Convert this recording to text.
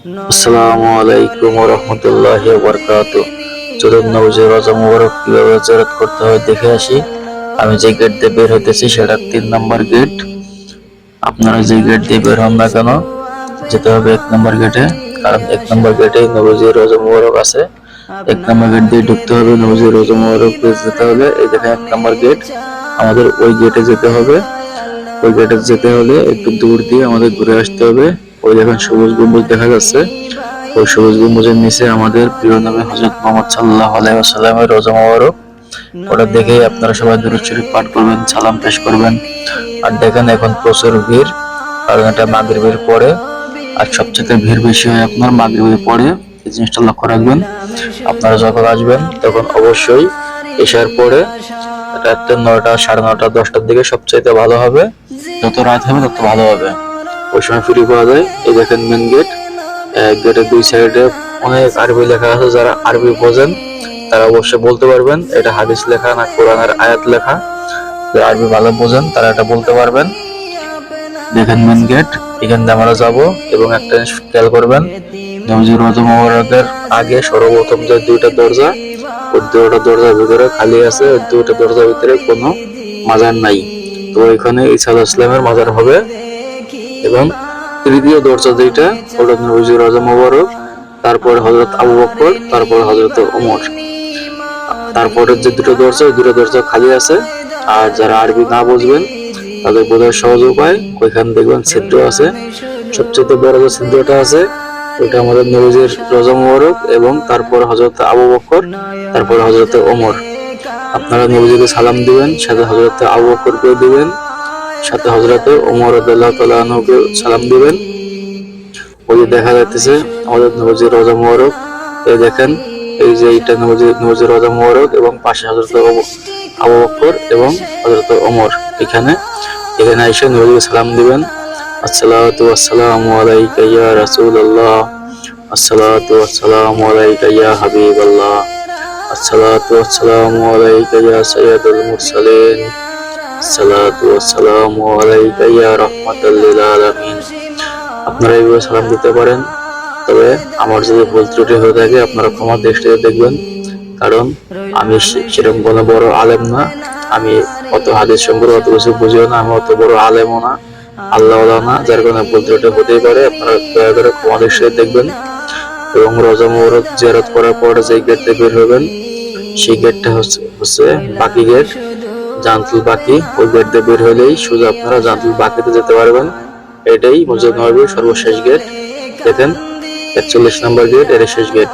আসসালামু আলাইকুম রহমতুল্লাহ বরকাত চলুন নবজের রজা মুবারক কীভাবে জেরাত করতে হয় দেখে আসি। আমি যে গেট দিয়ে বের হতেছি সেটা তিন নম্বর গেট আপনারা যে গেট দিয়ে বের হন না কেন, যেতে হবে এক নম্বর গেটে কারণ এক নম্বর গেটে নবজির রজা মুবারক আছে। এক নম্বর গেট দিয়ে ঢুকতে হবে, নবজির রজা মুবারক যেতে হলে এই দেখেন এক নম্বর গেট আমাদের ওই গেটে যেতে হবে। ওই গেটে যেতে হলে একটু দূর দিয়ে আমাদের ঘুরে আসতে হবে। ওই দেখেন সবুজ গম্বুজ দেখা যাচ্ছে। ওই সবুজ গম্বুজের নিচে আমাদের প্রিয় নবী হজরত মোহাম্মদ সাল্লাহ আলাইসাল্লামের রোজা মোবারক। ওটা দেখেই আপনারা সবাই দূর শরীফ পাঠ করবেন, সালাম পেশ করবেন। আর দেখেন এখন প্রচুর ভিড়, কারণ এটা মাগরিবের পরে। আর সবচেয়ে ভিড় বেশি হয় আপনার মাগরিবের পরে। এই জিনিসটা লক্ষ্য রাখবেন। আপনারা যখন আসবেন, তখন অবশ্যই এসার পরে একটা নয়টা সাড়ে নয়টা, দশটার দিকে সবচাইতে ভালো হবে। যত রাত হবে, তত ভালো হবে। ওই সময় ফ্রি পাওয়া যায় এই দেখেন মেন গেট গেটের দুই সাইডে অনেক আরবি লেখা আছে যারা আরবি বোঝেন, তারা অবশ্যই বলতে পারবেন। এটা হাদিস লেখা না কোরআনের আয়াত লেখা। যারা আরবি ভালো বোঝেন, তারা এটা বলতে পারবেন। দেখেন মেন গেট এখান দিয়ে আমরা যাব এবং একটা জিনিস খেয়াল করবেন নবজির মোবারকের আগে সর্বপ্রথম যে দুইটা দরজা, ওই দুইটা দরজার ভিতরে খালি আছে, ওই দুইটা দরজার ভিতরে কোনো মাজার নাই। তো এখানে আলাইহিস ইসলামের মাজার হবে। এবং তৃতীয় দরজা যেটা ওটা নবজির রজম মোবারক, তারপরে হজরত আবু বকর, তারপরে হজরত ওমর। তারপরে যে দুটো দরজা, ওই দুটো দরজা খালি আছে। আর যারা আরবি না বুঝবেন, তাদের বোঝার সহজ উপায়, ওইখানে দেখবেন ছিদ্র আছে। সবচেয়ে বড় যে ছিদ্রটা আছে ওটা আমাদের নবীজির রজা মুবারক এবং তারপর হজরত আবু বকর, তারপর হজরত ওমর। আপনারা নবীজিকে সালাম দিবেন, সাথে হজরত আবু বকরকে দিবেন। সাথে হজরত ওমর আদাল্লাহ তালকে সালাম দিবেন। ওই যে দেখা যাচ্ছে আমাদের নবজির রজা মুবারক। এই দেখেন, এই যে এইটা নবজির নবজির রজা মুবারক এবং পাশে হজরত আবু বকর এবং হজরত ওমর। এখানে এখানে এসে নবীকে সালাম দিবেন। আসসালাতু আসসালামু আলাইকা ইয়া রাসূলুল্লাহ। আসসালাতু আসসালামু আলাইকা ইয়া হাবিবাল্লাহ। আসসালাতু আসসালামু আলাইকা ইয়া সাইয়্যিদুল মুরসালিন। আসসালাতু আসসালামু আলাইকা ইয়া রাহমাতাল লিল আলামিন। আপনারা এইভাবে সালাম দিতে পারেন, তবে আমার যদি ভুল ত্রুটি হয়ে থাকে, আপনারা ক্ষমা দৃষ্টিতে দেখবেন, কারণ আমি সেরকম কোনো বড় আলেম না। আমি অত হাদিস সম্পর্কে অত কিছু বুঝিও না, আমি অত বড় আলেমও না আল্লাহ না, যার কারণে ভুল ত্রুটি হতেই পারে, আপনারা দয়া করে ক্ষমা দৃষ্টিতে দেখবেন। এবং রজা মোহরত জিয়ারত করার পর যে গেটটা বের হবেন, সেই গেটটা হচ্ছে বাকি গেট জান্তুল বাকি, ওই গেট দিয়ে বের হলেই সোজা আপনারা জান্তুল বাকিতে যেতে পারবেন। এটাই মুজিব নবীর সর্বশেষ গেট। দেখেন, একচল্লিশ নম্বর গেট, এর শেষ গেট।